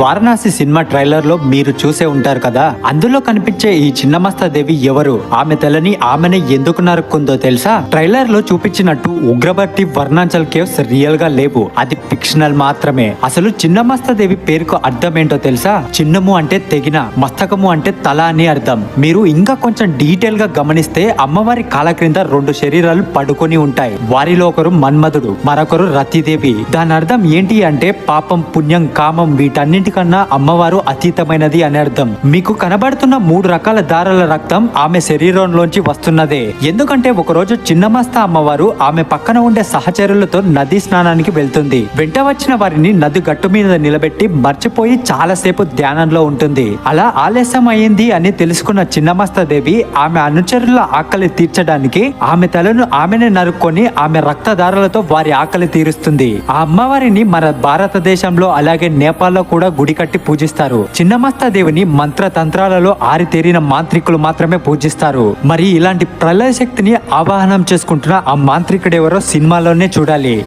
Varanasi cinema ట్రైలర్లో మీరు చూసే ఉంటారు కదా? అందులో కనిపించే ఈ చిన్నమస్తాదేవి ఎవరు? ఆమె తలని ఆమెనే ఎందుకు నరుక్కుందో తెలుసా? ట్రైలర్లో చూపించినట్టు ఉగ్రబట్టి వర్ణాంచల్ కేవ్స్ రియల్గా లేవు. అది ఫిక్షనల్ మాత్రమే. అసలు చిన్నమస్తాదేవి పేరుకు అర్థం ఏంటో తెలుసా? చిన్నము అంటే తెగిన మస్తకము అంటే తల అని అర్థం. మీరు ఇంకా కొంచెం డీటెయిల్గా గమనిస్తే అమ్మవారి కాల క్రింద రెండు శరీరాలు పడుకొని ఉంటాయి. వారిలో ఒకరు మన్మధుడు మరొకరు రతిదేవి. దాని అర్థం ఏంటి అంటే పాపం పుణ్యం కామం వీటన్ని అన్నింటికన్నా అమ్మవారు అతీతమైనది అని అర్థం. మీకు కనబడుతున్న మూడు రకాల దారాల రక్తం ఆమె శరీరంలోంచి వస్తున్నదే. ఎందుకంటే ఒకరోజు చిన్నమస్త అమ్మవారు ఆమె పక్కన ఉండే సహచరులతో నది స్నానానికి వెళ్తుంది. వెంట వచ్చిన వారిని నది గట్టు మీద నిలబెట్టి మర్చిపోయి చాలాసేపు ధ్యానంలో ఉంటుంది. అలా ఆలస్యం అయింది అని తెలుసుకున్న చిన్నమస్త దేవి ఆమె అనుచరుల ఆకలి తీర్చడానికి ఆమె తలను ఆమెనే నరుక్కొని ఆమె రక్తదారులతో వారి ఆకలి తీరుస్తుంది. ఆ అమ్మవారిని మన భారతదేశంలో అలాగే నేపాల్లో కూడా గుడి కట్టి పూజిస్తారు. చిన్నమస్తా దేవిని మంత్ర తంత్రాలలో ఆరితేరిన మాంత్రికులు మాత్రమే పూజిస్తారు. మరి ఇలాంటి ప్రళయ శక్తిని ఆవాహనం చేసుకుంటున్న ఆ మాంత్రికుడెవరో సినిమాలోనే చూడాలి.